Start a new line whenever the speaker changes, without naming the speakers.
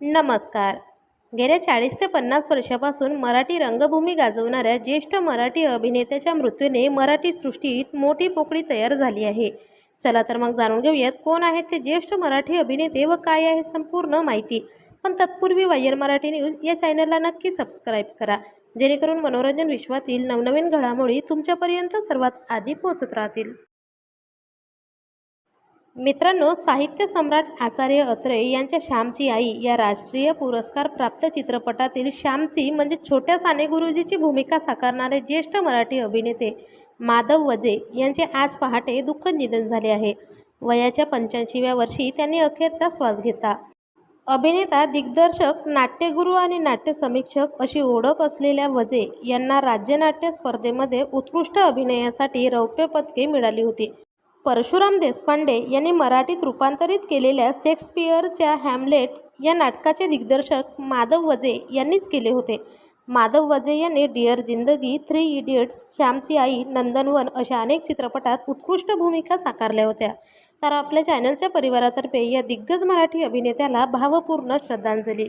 नमस्कार. गेल्या चाळीस ते पन्नास वर्षापासून मराठी रंगभूमी गाजवणाऱ्या ज्येष्ठ मराठी अभिनेत्याच्या मृत्यूने मराठी सृष्टीत मोठी पोकळी तयार झाली आहे. चला तर मग जाणून घेऊयात कोण आहेत ते ज्येष्ठ मराठी अभिनेते व काय आहे संपूर्ण माहिती. पण तत्पूर्वी वायर मराठी न्यूज या चॅनलला नक्की सबस्क्राईब करा. जेणेकरून मनोरंजन विश्वातील नवनवीन घडामोडी तुमच्यापर्यंत सर्वात आधी पोहोचत राहतील. मित्रांनो साहित्य सम्राट आचार्य अत्रे यांच्या श्यामची आई या राष्ट्रीय पुरस्कार प्राप्त चित्रपटातील श्यामची म्हणजे छोट्या साने गुरुजीची भूमिका साकारणारे ज्येष्ठ मराठी अभिनेते माधव वजे यांचे आज पहाटे दुःखद निधन झाले आहे. वयाच्या पंच्याऐंशीव्या वर्षी त्यांनी अखेरचा श्वास घेतला. अभिनेता दिग्दर्शक नाट्यगुरू आणि नाट्य समीक्षक अशी ओळख असलेल्या वजे यांना राज्यनाट्य स्पर्धेमध्ये उत्कृष्ट अभिनयासाठी रौप्य पदके मिळाली होती. परशुराम देशपांडे यांनी मराठीत रूपांतरित केलेल्या शेक्सपियरच्या हॅमलेट या नाटकाचे दिग्दर्शक माधव वजे यांनीच केले होते. माधव वजे यांनी डिअर जिंदगी थ्री इडियट्स श्यामची आई नंदनवन अशा अनेक चित्रपटात उत्कृष्ट भूमिका साकारल्या होत्या. तर आपल्या चॅनलच्या परिवारातर्फे या दिग्गज मराठी अभिनेत्याला भावपूर्ण श्रद्धांजली.